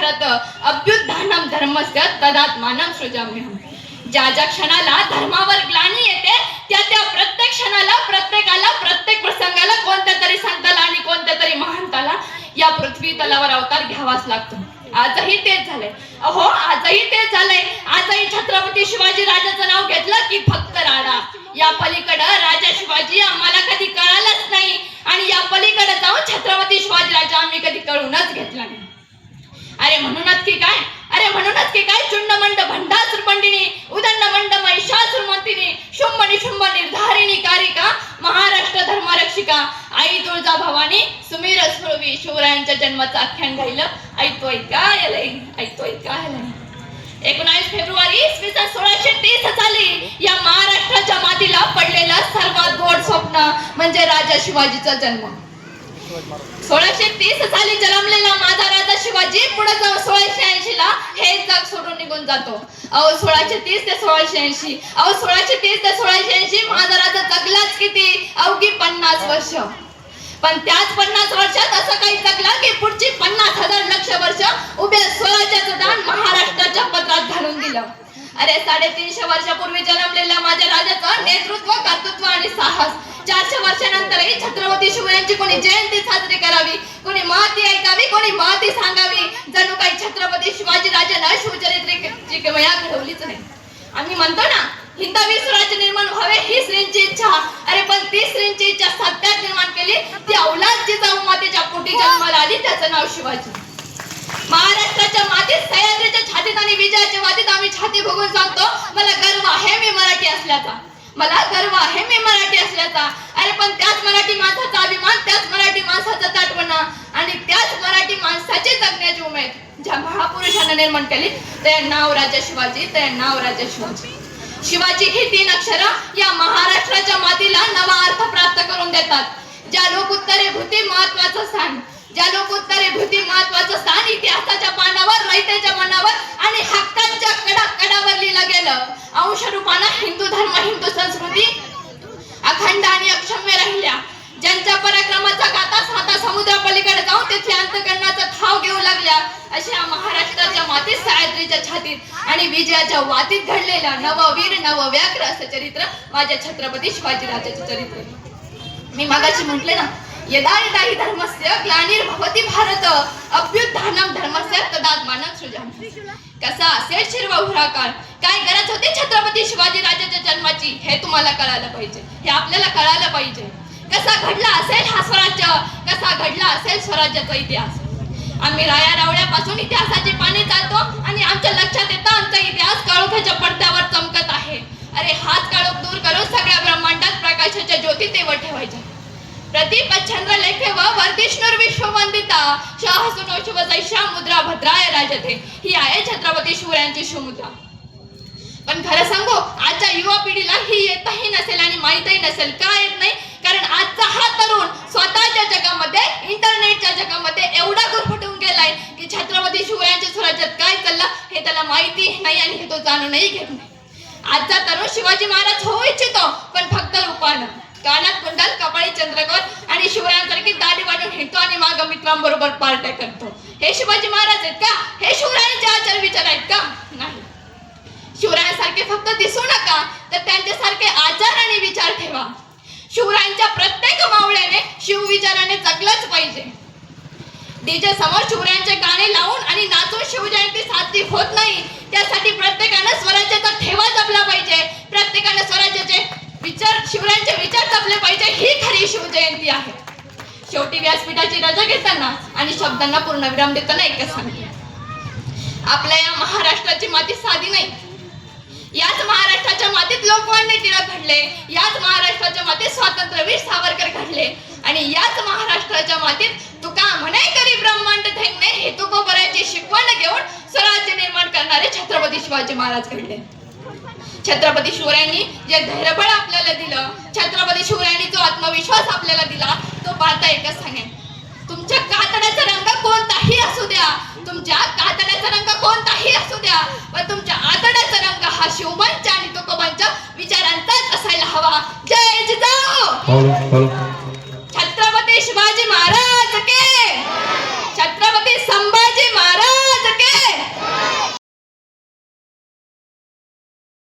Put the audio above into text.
भारत अभ्युत्थानम धर्मस्य तदात्मानं सृजाम्यहम। ज्या ज्या क्षणाला धर्मावर ग्लानी येते त्या त्या प्रत्येक क्षणाला प्रत्येकाला प्रत्येक प्रसंगाला कोणत्या तरी संताला आणि कोणत्या तरी महंताला या पृथ्वी तलावर अवतार घ्यावाच लागतो. आजही तेच झालंय. अहो आजही तेच झालंय. आजही छत्रपती शिवाजी राजाचं नाव घेतलं की फक्त राडा. या पलीकडं राजा शिवाजी आम्हाला कधी कळालंच नाही. आणि या पलीकडे जाऊन छत्रपती शिवाजी राजा आम्ही कधी कळूनच घेतला नाही. अरे म्हणूनच की काय? अरे म्हणूनच की काय? चुंडमंड भंडासुर पंडिनी उदंडमंड महिषासुर मंतिनी शुंभ निशुंभ निर्धारिणी कारिका महाराष्ट्र धर्मरक्षिका आई तुळजा भवानी सुमीर सुरवी शिवरायांच्या जन्माचं आख्यान गायलं. ऐकतोय काय आलंय ऐकतोय काय आलंय एकोणावीस फेब्रुवारी इसवी सन सोळाशे तीस साली या महाराष्ट्राच्या मातीला पडलेला सर्वात गोड स्वप्न म्हणजे राजा शिवाजीचा जन्म. सोळाशे तीस साली जन्मलेला माझा राजा शिवाजी पुढे जाऊन सोळाशे ऐंशी ला हे जग सोडून निघून जातो. अहो सोळाशे तीस ते सोळाशे ऐंशी. अहो सोळाशे तीस ते सोळाशे ऐंशी माझा राजा जगलाच किती? अवघी पन्नास वर्ष. पण त्याच पन्नास वर्षात असं काही जगलं की पुढची पन्नास हजार लक्ष वर्ष उभ्या स्वराज्याचं दान महाराष्ट्राच्या पत्रात घालून दिलं. अरे साडेतीनशे वर्षापूर्वी जन्मलेल्या माझ्या राजाचं नेतृत्व कर्तृत्व आणि साहस. चारशे वर्षानंतरही छत्रपती शिवरायांची कोणी जयंती साजरी करावी कोणी महती ऐकावी कोणी महती सांगावी. जणू काही छत्रपती शिवाजी राजानं शिवचरित्रेची किमया घडवलीच नाही आम्ही म्हणतो ना हिंदवी स्वराज्य निर्माण व्हावे ही श्रींची इच्छा. अरे पण ती श्रींची इच्छा सत्यात निर्माण केली ती औलाद जिजाऊ मातेच्या पोटी जन्माला आली त्याचं नाव शिवाजी. महाराष्ट्राच्या मातीत सह्याद्रीच्या छातीत आणि विजयाच्या मातीत आम्ही छाती बघून सांगतो मला गर्व आहे मी मराठी असल्याचा. मला गर्व आहे मी मराठी असल्याचा. अरे पण त्याच मराठी माणसाचा अभिमान त्याच मराठी माणसाचा ताटवणा आणि त्याच मराठी माणसाची जगण्याची उमेद ज्या महापुरुषांना निर्माण केली ते नाव राजा शिवाजी ते नाव राजा शिवाजी. शिवाजी ही तीन अक्षर या महाराष्ट्राच्या मातीला नवा अर्थ प्राप्त करून देतात. ज्या लोक उत्तरे भूती महत्वाचं स्थान ज्या लोक उत्तरे भूती महत्वाचं स्थान इतिहासाच्या पानावर रयतेच्या मनावर आणि हक्कांच्या कडा कडावर लिहिलं गेलं. अंश रूपानं हिंदू धर्म हिंदू संस्कृती अखंड आणि अक्षम्य राहिल्या. ज्यांच्या पराक्रमाचा गाथा साता समुद्रापलीकडे जाऊन तेथे अंतकरणाचा ठाव घेऊ लागल्या अशा महाराष्ट्राच्या मातीत सह्याद्रीच्या छातीत आणि विजयाच्या वातीत घडलेल्या नववीर नवव्याग्र असं चरित्र माझ्या छत्रपती शिवाजीराजाचे चरित्र. मी मागाशी म्हटले ना यदा यदा हि धर्मस्य ग्लानिर्भवति भारत। अभ्युत्थानम धर्मस्य तदात्मानं सृजामि कसा असेल शिरवा उराकार काय गरज होती छत्रपती शिवाजी राजाच्या जन्माची? हे तुम्हाला कळायला पाहिजे. हे आपल्याला कळायला पाहिजे. कसा घडला असेल हा स्वराज्य? कसा घडला असेल स्वराज्याचा इतिहास? आम्ही राया रावळ्यापासून इतिहासाचे पाने चालतो आणि आमच्या लक्षात येतं आमचा इतिहास काळोखाच्या पडद्यावर चमकत आहे. अरे हाच काळोख दूर करून सगळ्या ब्रह्मांडात प्रकाशाच्या ज्योती प्रतिपच्छंद्र लेखे व वर्धिष्णुर विश्ववंदिता शाह मुद्रा भद्राय राजते ही आहे छत्रपती शिवरायांची शिवमुद्रा पण खरं सांगू आजच्या युवा पिढीला ही येतही नसेल आणि माहीतही नसेल का येत नाही कारण आजचा हा तरुण स्वतःच्या जगामध्ये इंटरनेटच्या जगामध्ये एवढा गुरफटून गेलाय की छत्रपती शिवरायांच्या स्वराज्यात काय चाललं हे त्याला माहिती नाही आणि हे तो जाणूनही घेत नाही आजचा तरुण शिवाजी महाराज होऊ इच्छितो पण फक्त रूपानं कानात कुंडल कपाळी चंद्रकोर आणि शिवरायांसारखी दाढी आणि माग मित्रांबरोबर पार्ट्या करतो. हे शिवाजी महाराज आहेत का? हे शिवरायांचे आचार विचार आहेत का? नाही. शिवरायांसारखे फक्त दिसू नका तर त्यांच्यासारखे आचार आणि विचार ठेवा. शिवरायांच्या प्रत्येक मावळ्याने शिवविचाराने जगलंच पाहिजे. डीजे समोर शिवरायांचे गाणे लावून आणि नाचून शिवजयंती साजरी होत नाही त्यासाठी प्रत्येकानं स्वराज्याचा ठेवा जपला पाहिजे. प्रत्येकानं स्वराज्याचे विचार शिवरायांचे विचार जपले पाहिजे. ही खरी शिवजयंती आहे. शेवटी व्यासपीठाची रजा घेताना आणि शब्दांना पूर्णविराम देताना एकच सांगते. आपल्या या महाराष्ट्राची माती साधी नाही. याच महाराष्ट्राच्या मातीत लोकमान्य टिळक घडले याच महाराष्ट्राच्या मातीत स्वातंत्र्यवीर सावरकर घडले आणि याच महाराष्ट्राच्या मातीत तुका म्हणे करी ब्रह्मांड धैन्य हे तुकोबऱ्याची शिकवण घेऊन स्वराज्य निर्माण करणारे छत्रपती शिवाजी महाराज घडले. छत्रपती शिवरायांनी जे धैर्यबळ आपल्याला दिलं छत्रपती शिवरायांनी जो आत्मविश्वास आपल्याला दिला सांगेन? तुमच्या कातड्याचा रंग कोणताही असू द्या. तुमच्या कातड्याचा रंग कोणताही असू द्या. पण तुमच्या आतड्याचा रंग हा शिवमंच्या आणि तुकोबांच्या विचारांचाच असायला हवा. जय जिजाऊ! छत्रपती शिवाजी महाराज